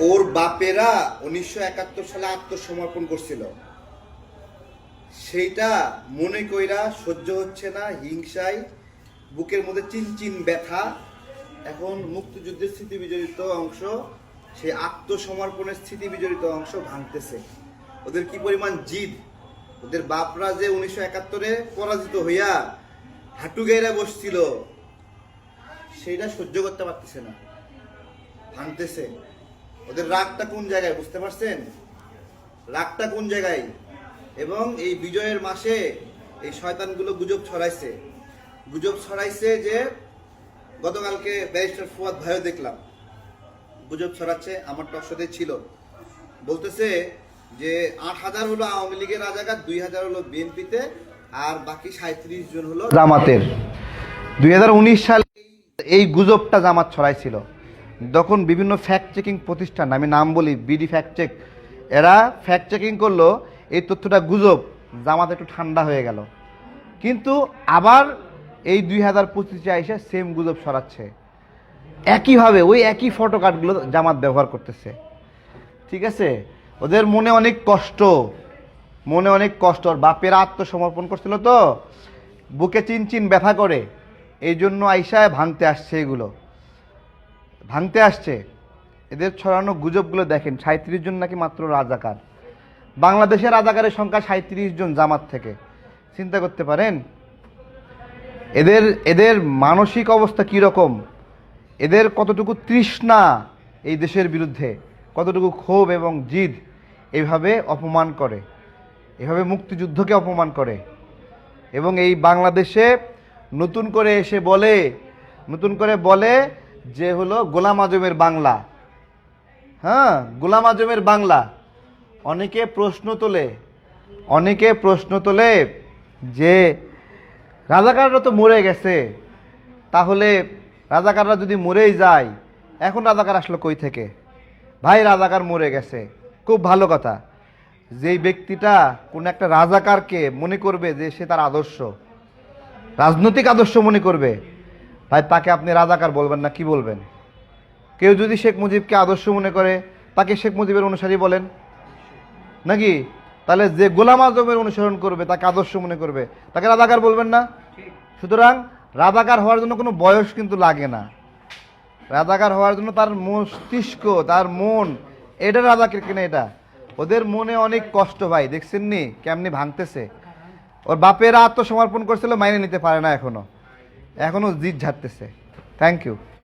ওর বাপেরা উনিশশো একাত্তর সালে আত্মসমর্পণ করছিল। সেইটা মনে কইরা সহ্য হচ্ছে না, হিংসায়, বুকের মধ্যে চিনচিন ব্যথা। এখন মুক্তিযুদ্ধের স্মৃতি বিজড়িত অংশ, সেই আত্মসমর্পণের স্মৃতি বিজড়িত অংশ ভাঙতেছে। ওদের কি পরিমাণ জিদ? ওদের বাপরা যে উনিশশো একাত্তরে পরাজিত হইয়া হাঁটু গেরা বসছিল, সেইটা সহ্য করতে পারতেছে না। ভাঙতেছে। ওদের রাগটা কোন জায়গায়, বুঝতে পারছেন? রাগটা কোন জায়গায়? এবং এই বিজয়ের মাসে এই শয়তানগুলো গুজব ছড়াইছে। গুজব ছড়াইছে যে গতকালকে ব্যারিস্টার ফুয়াদ ভাইও দেখলাম। গুজব ছড়াচ্ছে, আমার টকশোতে ছিল। বলতেছে যে আট হাজার হলো আওয়ামী লীগের রাজাকার দুই হাজার হলো বিএনপিতে, আর বাকি সাঁত্রিশ জন হলো জামাতের। দুই হাজার উনিশ সালে এই গুজবটা জামাত ছড়াইছিল। তখন বিভিন্ন ফ্যাক্ট চেকিং প্রতিষ্ঠান, আমি নাম বলি বিডি ফ্যাক্ট চেক এরা ফ্যাক্ট চেকিং করল, এই তথ্যটা গুজব, জামাত একটু ঠান্ডা হয়ে গেল। কিন্তু আবার এই দুই হাজার পঁচিশে এসে সেম গুজব সরাচ্ছে একইভাবে ওই একই ফটো কার্ডগুলো জামাত ব্যবহার করতেছে। ঠিক আছে? ওদের মনে অনেক কষ্ট, মনে অনেক কষ্ট। বাপের আত্মসমর্পণ করছিল তো, বুকে চিন চিন ব্যথা করে। এই জন্য আইসায় ভাঙতে আসছে এগুলো। ভাঙতে আসছে। এদের ছড়ানো গুজবগুলো দেখেন সাঁত্রিশ জন নাকি মাত্র রাজাকার। বাংলাদেশের রাজাকারের সংখ্যা সাঁত্রিশ জন জামাত থেকে। চিন্তা করতে পারেন, এদের এদের মানসিক অবস্থা কী রকম? এদের কতটুকু তৃষ্ণা এই দেশের বিরুদ্ধে? কতটুকু ক্ষোভ এবং জিদ এইভাবে অপমান করে? এভাবে মুক্তিযুদ্ধকে অপমান করে? এবং এই বাংলাদেশে নতুন করে এসে বলে, নতুন করে বলে যে হলো গোলাম আজমের বাংলা। হ্যাঁ গোলাম আজমের বাংলা। অনেকে প্রশ্ন তোলে, অনেকে প্রশ্ন তোলে যে রাজাকাররা তো মরে গেছে, তাহলে রাজাকাররা যদি মরেই যায়, এখন রাজাকার আসলো কই থেকে? ভাই, রাজাকার মরে গেছে। খুব ভালো কথা। যেই ব্যক্তিটা কোন একটা রাজাকারকে মনে করবে যে সে তার আদর্শ, রাজনৈতিক আদর্শ মনে করবে ভাই, তাকে আপনি রাজাকার বলবেন না, কি বলবেন? কেউ যদি শেখ মুজিবকে আদর্শ মনে করে, তাকে শেখ মুজিবের অনুসারী বলেন। নাকি? তাহলে যে গোলাম আজমের অনুসরণ করবে, তাকে আদর্শ মনে করবে। তাকে রাজাকার বলবেন না? সুতরাং রাজাকার হওয়ার জন্য কোনো বয়স কিন্তু লাগে না। রাজাকার হওয়ার জন্য তার মস্তিষ্ক, তার মন, এটা রাজাকের কিনা এটা? ওদের মনে অনেক কষ্ট ভাই দেখছেন নি কেমনি ভাঙতেছে। ওর বাপেরা আত্মসমর্পণ করছিল, মাইনে নিতে পারে না এখনও। এখনও জিদ ঝাড়তেছে। Thank you